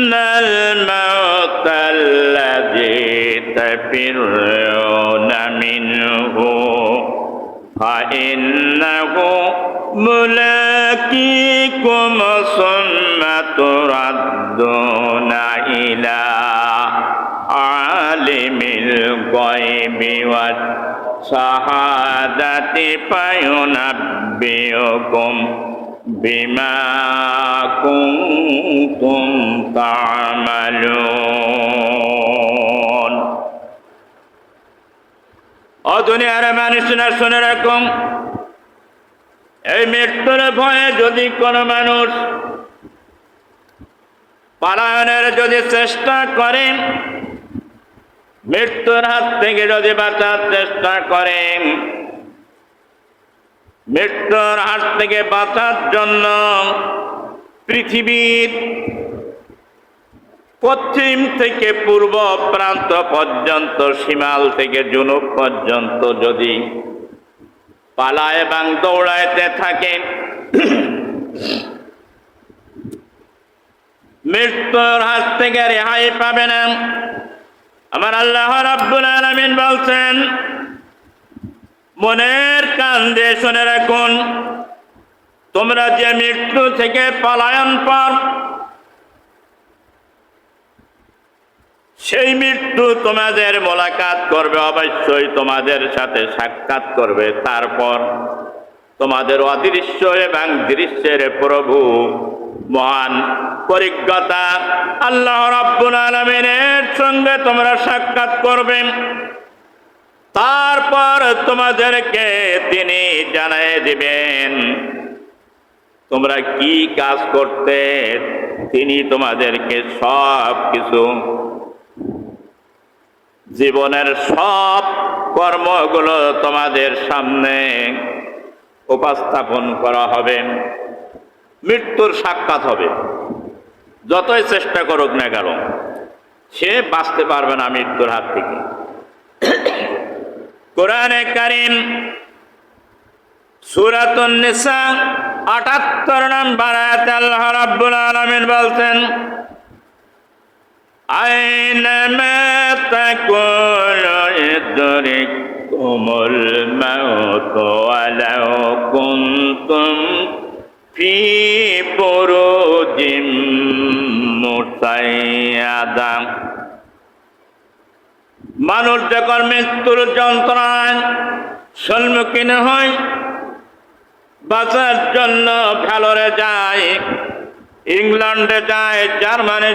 إن الموت الذي تفرون منه فإنه ملاقيكم ثم تردون إلى عالم الغيب والشهادة فينبئكم বিমা কুন্তুম তা'মালুন। ও দুনিয়ার মানুষ শুনে রাখুন, এই মৃত্যুর ভয়ে যদি কোনো মানুষ পালায়নের যদি চেষ্টা করে, মৃত্যুর হাত থেকে যদি বাঁচার চেষ্টা করেন মৃত্যুর হাত থেকে বাঁচার জন্য পৃথিবীর পশ্চিম থেকে পূর্ব প্রান্ত পর্যন্ত সীমাল থেকে জুনুব পর্যন্ত যদি পালা এবং দৌড়াইতে থাকে, মৃত্যুর হাত থেকে রেহাই পাবে না। আমার আল্লাহ রাব্বুল আলামিন বলছেন মনের কান দিয়ে শুনে রাখুন। তোমরা যে মৃত্যু থেকে পলায়ন পর, সেই মৃত্যু তোমাদের মোলাকাত করবে, অবশ্যই তোমাদের সাথে সাক্ষাৎ করবে। তারপর তোমাদের অদৃশ্য এবং দৃশ্যের প্রভু মহান পরিজ্ঞতা আল্লাহ রাব্বুল আলমিনের সঙ্গে তোমরা সাক্ষাৎ করবে। তারপর তোমাদেরকে তিনি জানাই দিবেন। তোমরা কি কাজ করতে, তিনি তোমাদেরকে সব কিছু জীবনের সব কর্মগুলো তোমাদের সামনে উপস্থাপন করা হবে। মৃত্যুর সাক্ষাৎ হবে। যতই চেষ্টা করুক না কেন, সে বাঁচতে পারবে না মৃত্যুর হাত থেকে। কোরআনে কারিম সুরাতুন নিসা আটাত্তর নম্বর আল্লাহ রাব্বুল আলামিন বলতেন আইনামা তাকুলু ইদরিক কুমুল মাউত ওয়ালাউ মানুষ যখন মৃত্যুর যন্ত্রণায় সম্মুখীন হয় বাঁচার জন্য ভ্যালোরে যায় ইংল্যান্ডে যায় জার্মানি